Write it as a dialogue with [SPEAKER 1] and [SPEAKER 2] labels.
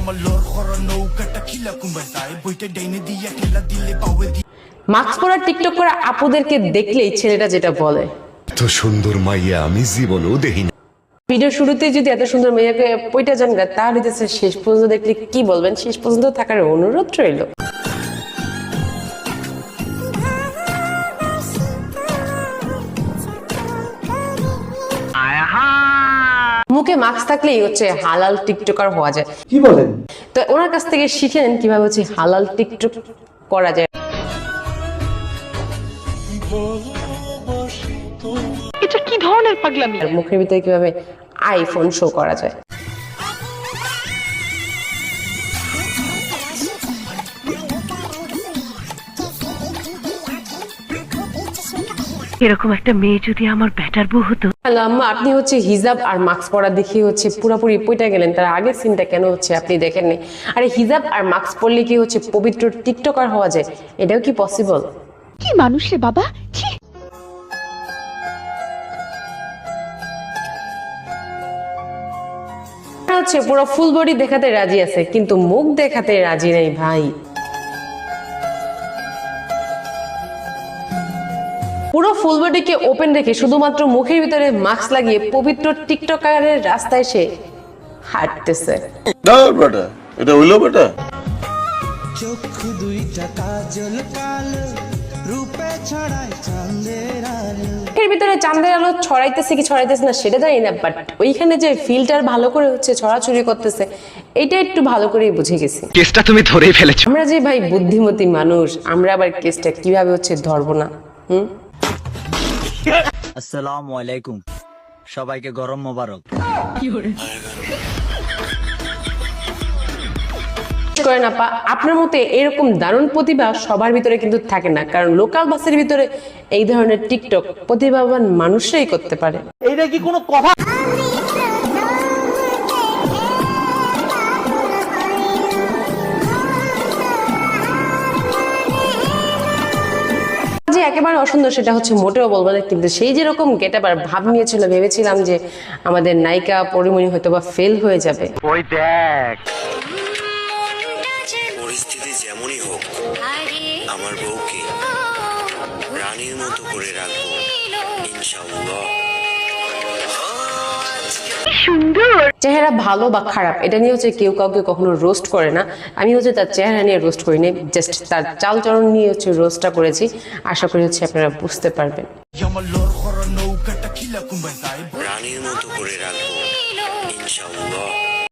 [SPEAKER 1] Yamalor খরা নৌকাটা খিলা যায় বইটা ডাইনে দিয়া ঠেলা দিলে পাওয়ে
[SPEAKER 2] মাস্ক পরা টিকটক করা আপুদেরকে দেখলেই ছেলেটা যেটা বলে।
[SPEAKER 3] এত সুন্দর মাইয়া আমি জীবনেও দেখিনি।
[SPEAKER 2] ভিডিও শুরুতে যদি এত সুন্দর মেয়েকে পইটা জানগা গা তাহলে তো শেষ পর্যন্ত দেখলে কি বলবেন? শেষ পর্যন্ত থাকার অনুরোধ রইল। মুখে মাস্ক থাকলেই হচ্ছে হালাল টিকটকার হওয়া যায়।
[SPEAKER 4] কি বলেন?
[SPEAKER 2] তো ওনার কাছ থেকে শিখে নেন কীভাবে হচ্ছে হালাল টিকটক করা যায়।
[SPEAKER 5] এটা কি ধরনের পাগলামি?
[SPEAKER 2] মুখের ভিতরে কীভাবে আইফোন শো করা যায়।
[SPEAKER 5] এরকম একটা মেয়ে যদি আমার ব্যাটার বউ হতো।
[SPEAKER 2] আম্মা আপনি হচ্ছে হিজাব আর মাস্ক পরা দেখিয়ে হচ্ছে পুরোপুরি পইটা গেলেন। তার আগের সিনটা কেন হচ্ছে আপনি দেখেননি? আরে হিজাব আর মাস্ক পরলে কি হচ্ছে পবিত্র টিকটকার হওয়া যায়? এটাও কি পসিবল
[SPEAKER 5] কি মানুষ রে বাবা?
[SPEAKER 2] হচ্ছে পুরো ফুল বডি দেখাতে রাজি আছে কিন্তু মুখ দেখাতে রাজি নেই ভাই। পুরো ফুল বডিকে ওপেন রেখে শুধুমাত্র মুখের ভিতরে মাস্ক লাগিয়ে পবিত্র টিকটকারের রাস্তায় সে হাঁটতেছে।
[SPEAKER 6] দাঁড় এটা হইল বেটা।
[SPEAKER 1] চোখ দুইটা কাজল কালো রূপে ছড়ায় চাঁদের আলো।
[SPEAKER 2] এর ভিতরে চাঁদের আলো ছড়াইতেছে কি ছড়াইতেছে না সেটা জানি না বাট ওইখানে যে ফিল্টার ভালো করে হচ্ছে ছড়াছড়ি করতেছে এটা একটু ভালো করেই বুঝে গেছি।
[SPEAKER 7] কেসটা তুমি ধরেই ফেলেছো।
[SPEAKER 2] আমরা যে ভাই বুদ্ধিমতী মানুষ আমরা আবার কেসটা কীভাবে হচ্ছে ধরবো না হুম?
[SPEAKER 8] আসসালামু আলাইকুম। সবাইকে গরম মোবারক।
[SPEAKER 2] করেন আপা আপনার মতে এরকম দারুণ প্রতিভা সবার ভিতরে কিন্তু থাকে না কারণ লোকাল বাসের ভিতরে এই ধরনের টিকটক প্রতিভাবান মানুষরাই করতে পারে।
[SPEAKER 4] এইটা কি কোনো কথা?
[SPEAKER 2] যে একেবারে অসুন্দর সেটা হচ্ছে মোটেও বলব না কিন্তু সেই যেরকম গেট আবার ভাব নিয়েছিল ভেবেছিলাম যে আমাদের নায়িকা পরিমণি হয়তো বা ফেল হয়ে যাবে।
[SPEAKER 7] ওই দেখ।
[SPEAKER 9] পরিস্থিতি যেমনই হোক আমার বউকে রানীর মতো করে রাখব ইনশাআল্লাহ।
[SPEAKER 2] চেহারা ভালো বা খারাপ এটা নিয়ে হচ্ছে কেউ কাউকে কখনো রোস্ট করে না আমি হচ্ছে তার চেহারা নিয়ে রোস্ট করি নি জাস্ট তার চালচরণ নিয়ে হচ্ছে রোস্টটা করেছি আশা করি হচ্ছে আপনারা বুঝতে পারবেন।
[SPEAKER 9] রানীর মতো করে রাখব ইনশাআল্লাহ